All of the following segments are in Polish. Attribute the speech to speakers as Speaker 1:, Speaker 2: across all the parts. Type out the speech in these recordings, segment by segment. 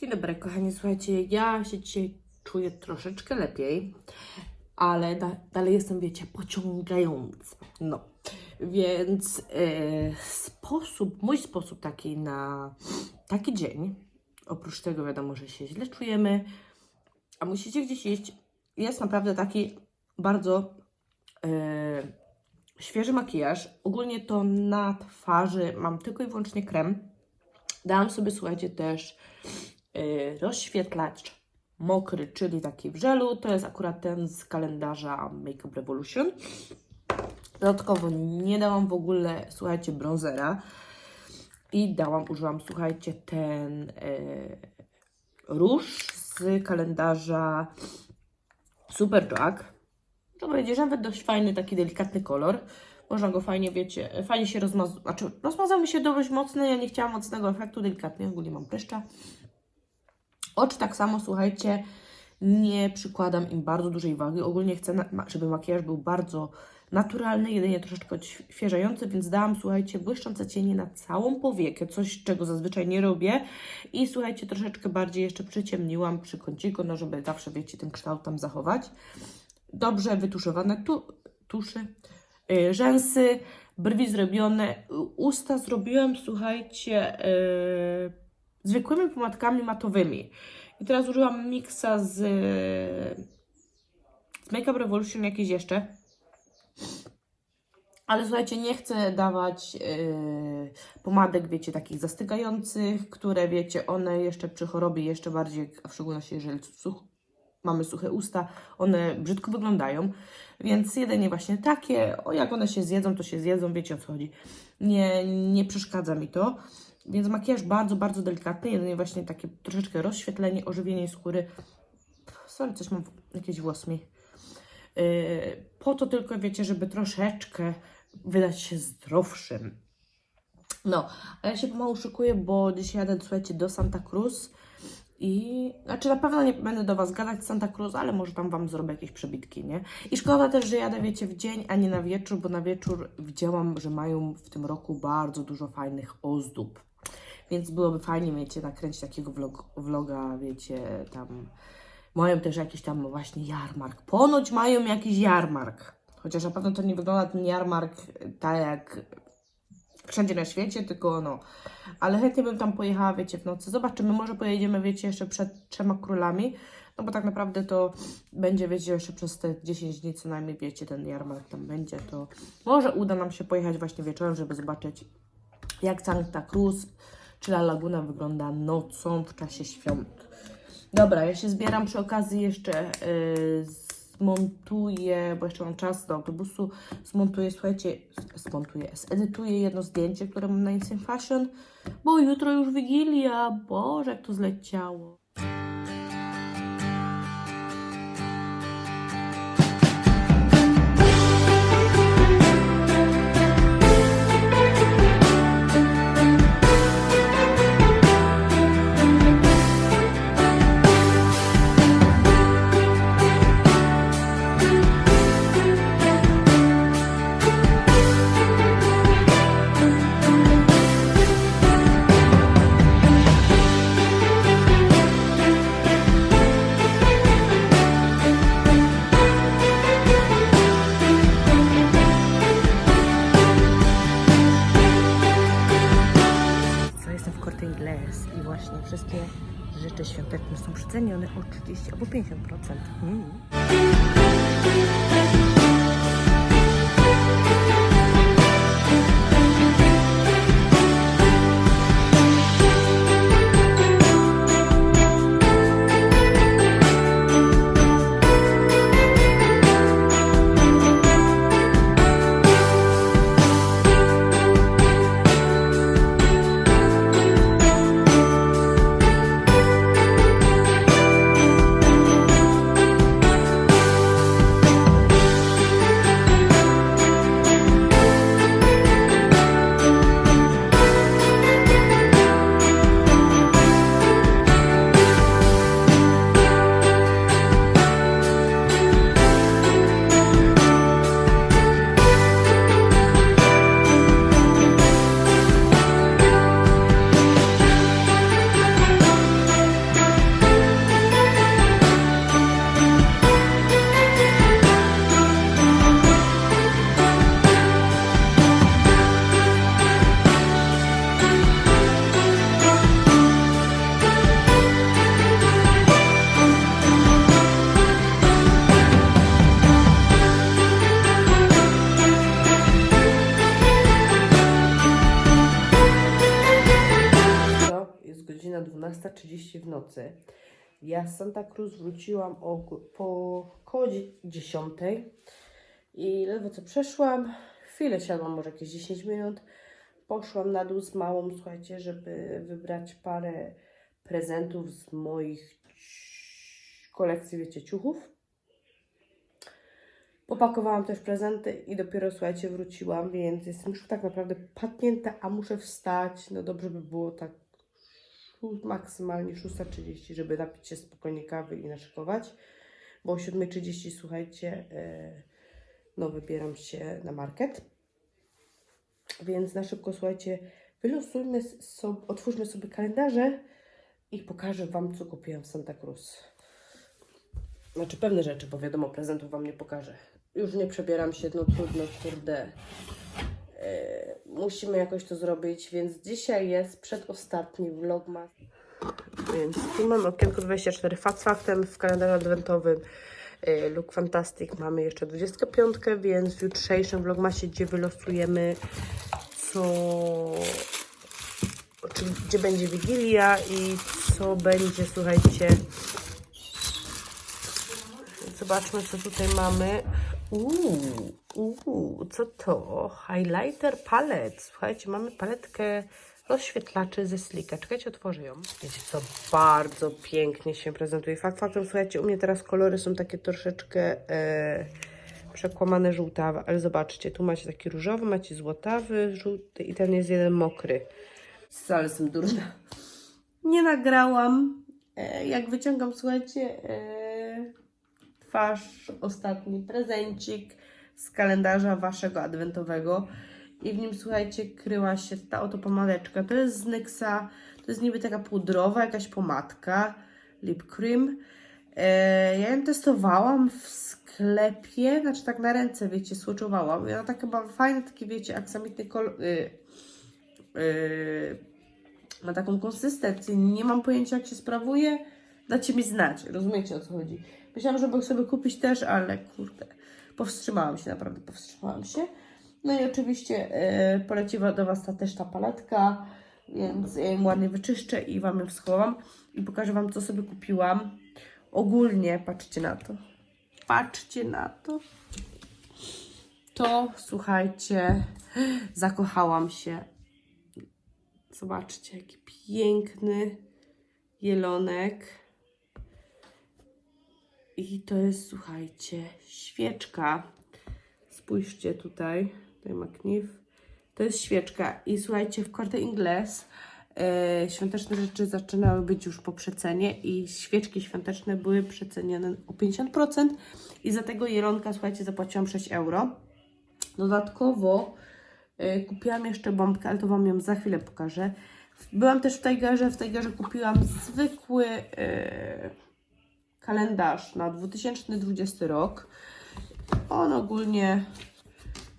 Speaker 1: Dzień dobry, kochani. Słuchajcie, ja się dzisiaj czuję troszeczkę lepiej, ale da, dalej jestem, wiecie, pociągająca. No, więc e, sposób, mój sposób taki na taki dzień, oprócz tego wiadomo, że się źle czujemy, a musicie gdzieś iść, jest naprawdę taki bardzo e, świeży makijaż. Ogólnie to na twarzy mam tylko i wyłącznie krem. Dałam sobie, słuchajcie, też rozświetlacz mokry, czyli taki w żelu. To jest akurat ten z kalendarza Makeup Revolution. Dodatkowo nie dałam w ogóle, słuchajcie, bronzera. I dałam, użyłam, słuchajcie, ten y, róż z kalendarza Superjack. To będzie nawet dość fajny, taki delikatny kolor. Można go fajnie, wiecie, fajnie się rozmazał, znaczy rozmazał mi się dość mocno, ja nie chciałam mocnego efektu, delikatnie, ogólnie mam pryszcza. Oczy tak samo, słuchajcie, nie przykładam im bardzo dużej wagi. Ogólnie chcę, żeby makijaż był bardzo naturalny, jedynie troszeczkę odświeżający, więc dałam, słuchajcie, błyszczące cienie na całą powiekę, coś czego zazwyczaj nie robię. I słuchajcie, troszeczkę bardziej jeszcze przyciemniłam przy kąciku, no żeby zawsze, wiecie, ten kształt tam zachować. Dobrze wytuszowane tu, tuszy, yy, rzęsy, brwi zrobione, usta zrobiłam, słuchajcie, yy, zwykłymi pomadkami matowymi. I teraz użyłam miksa z, z Makeup Revolution jakiś jeszcze. Ale słuchajcie, nie chcę dawać yy, pomadek, wiecie, takich zastygających, które, wiecie, one jeszcze przy chorobie jeszcze bardziej, a w szczególności jeżeli mamy suche usta, one brzydko wyglądają. Więc jedynie właśnie takie, o jak one się zjedzą, to się zjedzą, wiecie o co chodzi. Nie, nie przeszkadza mi to. Więc makijaż bardzo, bardzo delikatny, jedynie właśnie takie troszeczkę rozświetlenie, ożywienie skóry. Sorry, coś mam, jakieś włos mi. Yy, po to tylko, wiecie, żeby troszeczkę wydać się zdrowszym. No, a ja się pomału szykuję, bo dzisiaj jadę, słuchajcie, do Santa Cruz i... Znaczy na pewno nie będę do Was gadać z Santa Cruz, ale może tam Wam zrobię jakieś przebitki, nie? I szkoda też, że jadę, wiecie, w dzień, a nie na wieczór, bo na wieczór widziałam, że mają w tym roku bardzo dużo fajnych ozdób. Więc byłoby fajnie, wiecie, nakręcić takiego vlog, vloga, wiecie, tam... Mają też jakiś tam właśnie jarmark. Ponoć mają jakiś jarmark. Chociaż na pewno to nie wygląda ten jarmark tak jak wszędzie na świecie, tylko no. Ale chętnie bym tam pojechała, wiecie, w nocy. Zobaczymy, może pojedziemy, wiecie, jeszcze przed trzema królami. No bo tak naprawdę to będzie, wiecie, jeszcze przez te 10 dni co najmniej, wiecie, ten jarmark tam będzie, to może uda nam się pojechać właśnie wieczorem, żeby zobaczyć jak Santa Cruz czy La Laguna wygląda nocą w czasie świąt. Dobra, ja się zbieram przy okazji jeszcze yy, zmontuję, bo jeszcze mam czas do autobusu, zmontuję, słuchajcie, zmontuję, zedytuję jedno zdjęcie, które mam na Instant Fashion, bo jutro już Wigilia, Boże, jak to zleciało. Ja z Santa Cruz wróciłam o, po około 10 i ledwo co przeszłam, chwilę siadłam, może jakieś 10 minut. Poszłam na dół z małą, słuchajcie, żeby wybrać parę prezentów z moich kolekcji, wiecie, ciuchów. Popakowałam też prezenty i dopiero, słuchajcie, wróciłam, więc jestem już tak naprawdę padnięta, a muszę wstać. No dobrze by było tak szó- maksymalnie 6.30, żeby napić się spokojnie kawy i naszykować, bo o 7.30, słuchajcie, e, no wybieram się na market. Więc na szybko, słuchajcie, wylosujmy sobie, otwórzmy sobie kalendarze i pokażę Wam, co kupiłam w Santa Cruz. Znaczy pewne rzeczy, bo wiadomo, prezentów Wam nie pokażę. Już nie przebieram się, no trudno, kurde. E, musimy jakoś to zrobić, więc dzisiaj jest przedostatni vlogmas. Więc tu mamy okienko 24 fakt faktem w kalendarzu adwentowym. e, Look Fantastic mamy jeszcze 25, więc w jutrzejszym vlogmasie, gdzie wylosujemy co czyli gdzie będzie Wigilia i co będzie, słuchajcie. Zobaczmy, co tutaj mamy. Uuu, co to? Highlighter palet. Słuchajcie, mamy paletkę rozświetlaczy ze Slika. Czekajcie, otworzę ją. Wiecie co, bardzo pięknie się prezentuje. Fakt faktem, słuchajcie, u mnie teraz kolory są takie troszeczkę e, przekłamane żółtawe, ale zobaczcie, tu macie taki różowy, macie złotawy, żółty i ten jest jeden mokry. Ale jestem durna. Nie nagrałam. E, jak wyciągam, słuchajcie, e, twarz, ostatni prezencik z kalendarza waszego adwentowego. I w nim, słuchajcie, kryła się ta oto pomadeczka. To jest z Nyxa, to jest niby taka pudrowa, jakaś pomadka, lip cream. E, ja ją testowałam w sklepie, znaczy tak na ręce, wiecie, słoczowałam. I ona tak chyba fajny, taki, wiecie, aksamitny kolor. Y, y, ma taką konsystencję. Nie mam pojęcia, jak się sprawuje. Dacie mi znać, rozumiecie o co chodzi. Myślałam, żeby sobie kupić też, ale kurde, powstrzymałam się, naprawdę powstrzymałam się. No i oczywiście e, poleci do Was ta, też ta paletka, więc ja ją ładnie wyczyszczę i Wam ją schowam i pokażę Wam, co sobie kupiłam. Ogólnie, patrzcie na to. Patrzcie na to. To, słuchajcie, zakochałam się. Zobaczcie, jaki piękny jelonek. I to jest, słuchajcie, świeczka. Spójrzcie tutaj, tutaj ma knif. To jest świeczka i słuchajcie, w Corte Inglés e, świąteczne rzeczy zaczynały być już po przecenie i świeczki świąteczne były przecenione o 50% i za tego jelonka, słuchajcie, zapłaciłam 6 euro. Dodatkowo e, kupiłam jeszcze bombkę, ale to Wam ją za chwilę pokażę. Byłam też w Tigerze, w Tigerze kupiłam zwykły e, kalendarz na 2020 rok. On ogólnie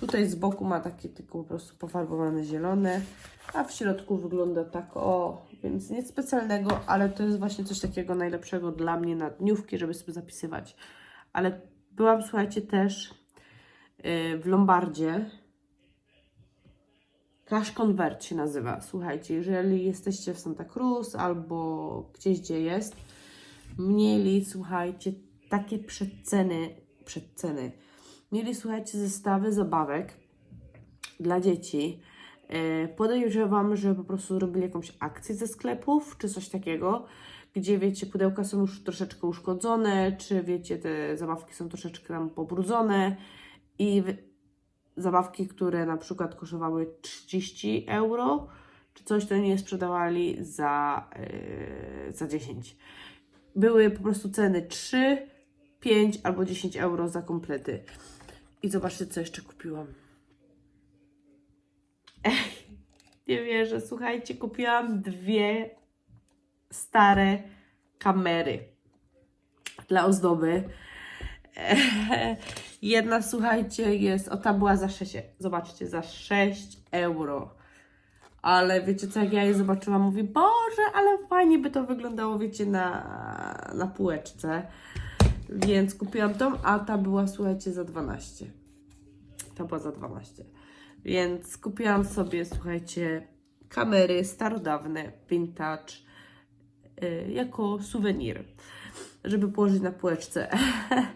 Speaker 1: tutaj z boku ma takie tylko po prostu pofarbowane zielone, a w środku wygląda tak o, więc nic specjalnego, ale to jest właśnie coś takiego najlepszego dla mnie na dniówki, żeby sobie zapisywać. Ale byłam, słuchajcie, też yy, w Lombardzie. Cash Convert się nazywa. Słuchajcie, jeżeli jesteście w Santa Cruz albo gdzieś, gdzie jest, mieli, słuchajcie, takie przeceny, przeceny. Mieli, słuchajcie, zestawy zabawek dla dzieci. E, Podejrzewam, że po prostu robili jakąś akcję ze sklepów, czy coś takiego, gdzie, wiecie, pudełka są już troszeczkę uszkodzone, czy, wiecie, te zabawki są troszeczkę tam pobrudzone i zabawki, które na przykład kosztowały 30 euro, czy coś, to nie sprzedawali za, e, za 10 były po prostu ceny 3, 5 albo 10 euro za komplety. I zobaczcie, co jeszcze kupiłam. Ech, nie wierzę, słuchajcie, kupiłam dwie stare kamery dla ozdoby. Ech, Jedna, słuchajcie, jest, o ta była za 6, zobaczcie, za 6 euro. Ale wiecie co, jak ja je zobaczyłam, mówię, Boże, ale fajnie by to wyglądało, wiecie, na, na półeczce. Więc kupiłam tą, a ta była, słuchajcie, za 12. Ta była za 12. Więc kupiłam sobie, słuchajcie, kamery starodawne, vintage. y, jako suwenir, żeby położyć na półeczce.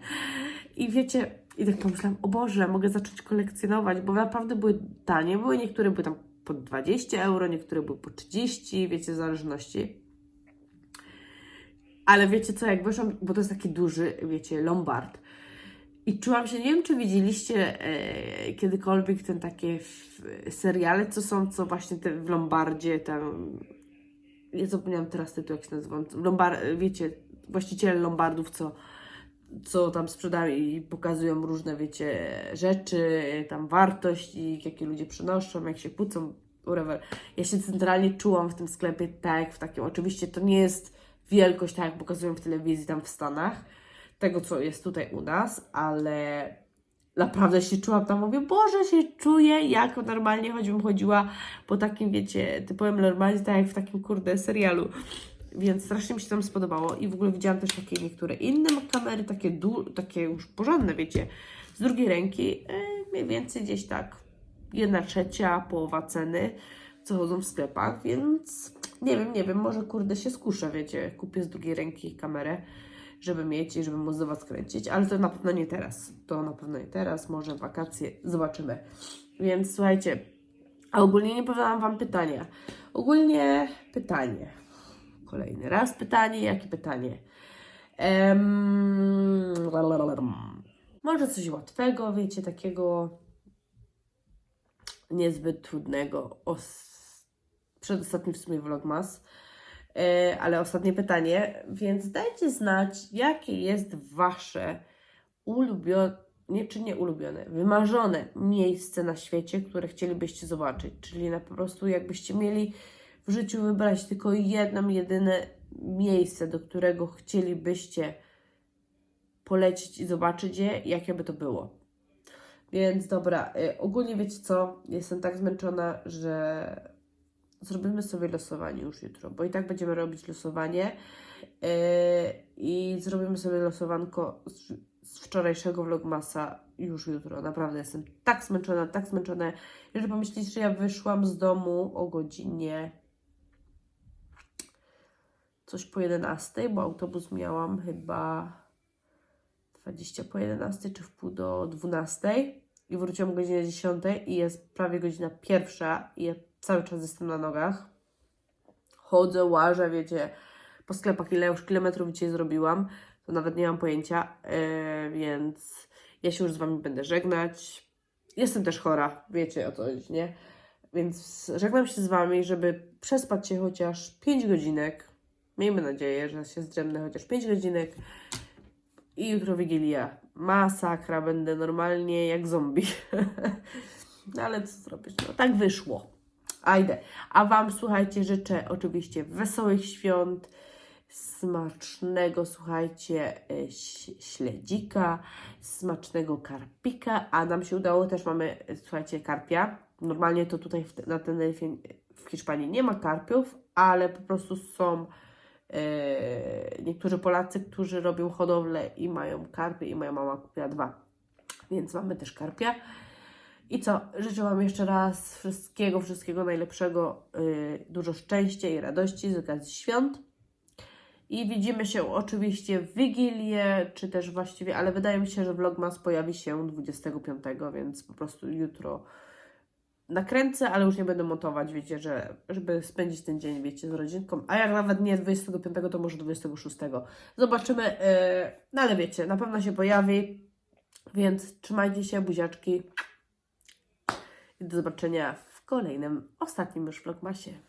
Speaker 1: I wiecie, i tak pomyślałam, o Boże, mogę zacząć kolekcjonować, bo naprawdę były tanie, były niektóre były tam po 20 euro, niektóre były po 30, wiecie, w zależności. Ale wiecie co, jak wyszłam, bo to jest taki duży, wiecie, lombard. I czułam się, nie wiem czy widzieliście e, kiedykolwiek ten takie f, seriale, co są, co właśnie te w Lombardzie, tam, nie zapomniałam teraz tytuł, jak się nazywa, Lombard, wiecie, właściciele Lombardów, co, co tam sprzedają i pokazują różne, wiecie, rzeczy, tam wartość i jakie ludzie przynoszą, jak się kłócą, whatever. Ja się centralnie czułam w tym sklepie tak, jak w takim, oczywiście to nie jest wielkość, tak jak pokazują w telewizji tam w Stanach, tego, co jest tutaj u nas, ale naprawdę się czułam tam, mówię, Boże, się czuję, jak normalnie choćbym chodziła po takim, wiecie, typowym normalnie, tak jak w takim, kurde, serialu. Więc strasznie mi się tam spodobało i w ogóle widziałam też takie niektóre inne kamery, takie, du- takie już porządne, wiecie, z drugiej ręki, e, mniej więcej gdzieś tak jedna trzecia, połowa ceny, co chodzą w sklepach, więc nie wiem, nie wiem, może kurde się skuszę, wiecie, kupię z drugiej ręki kamerę, żeby mieć i żeby móc do Was kręcić, ale to na pewno nie teraz. To na pewno nie teraz, może wakacje, zobaczymy. Więc słuchajcie, a ogólnie nie powiedziałam Wam pytania. Ogólnie pytanie. Kolejny raz pytanie, jakie pytanie? Em, może coś łatwego, wiecie, takiego niezbyt trudnego. Os- przedostatni w sumie vlogmas. E, ale ostatnie pytanie, więc dajcie znać, jakie jest Wasze ulubione, nie czy nie ulubione, wymarzone miejsce na świecie, które chcielibyście zobaczyć. Czyli na po prostu jakbyście mieli w życiu wybrać tylko jedno, jedyne miejsce, do którego chcielibyście polecieć i zobaczyć je, jakie by to było. Więc dobra, y, ogólnie wiecie co, jestem tak zmęczona, że zrobimy sobie losowanie już jutro, bo i tak będziemy robić losowanie yy, i zrobimy sobie losowanko z, z wczorajszego vlogmasa już jutro. Naprawdę jestem tak zmęczona, tak zmęczona. Jeżeli pomyślicie, że ja wyszłam z domu o godzinie coś po 11, bo autobus miałam chyba 20 po 11 czy w pół do 12 i wróciłam godzinie 10 i jest prawie godzina pierwsza i ja cały czas jestem na nogach. Chodzę, łażę, wiecie, po sklepach, ile już kilometrów dzisiaj zrobiłam, to nawet nie mam pojęcia, yy, więc ja się już z Wami będę żegnać. Jestem też chora, wiecie o co nie? Więc żegnam się z Wami, żeby przespać się chociaż 5 godzinek. Miejmy nadzieję, że się zdrzemnę chociaż 5 godzinek. I jutro Wigilia. Masakra, będę normalnie jak zombie. no ale co zrobić? No tak wyszło. A idę. A Wam, słuchajcie, życzę oczywiście wesołych świąt, smacznego, słuchajcie, ś- śledzika, smacznego karpika, a nam się udało, też mamy, y, słuchajcie, karpia. Normalnie to tutaj w, na Teneryfie w Hiszpanii nie ma karpiów, ale po prostu są e, niektórzy Polacy, którzy robią hodowlę i mają karpie i moja mama kupiła dwa. Więc mamy też karpia. I co? Życzę Wam jeszcze raz wszystkiego, wszystkiego najlepszego, y, dużo szczęścia i radości z okazji świąt. I widzimy się oczywiście w Wigilię, czy też właściwie, ale wydaje mi się, że Vlogmas pojawi się 25, więc po prostu jutro nakręcę, ale już nie będę montować, wiecie, że żeby spędzić ten dzień, wiecie, z rodzinką. A jak nawet nie 25, to może 26. Zobaczymy, yy, no ale wiecie, na pewno się pojawi, więc trzymajcie się, buziaczki. I do zobaczenia w kolejnym, ostatnim już vlogmasie.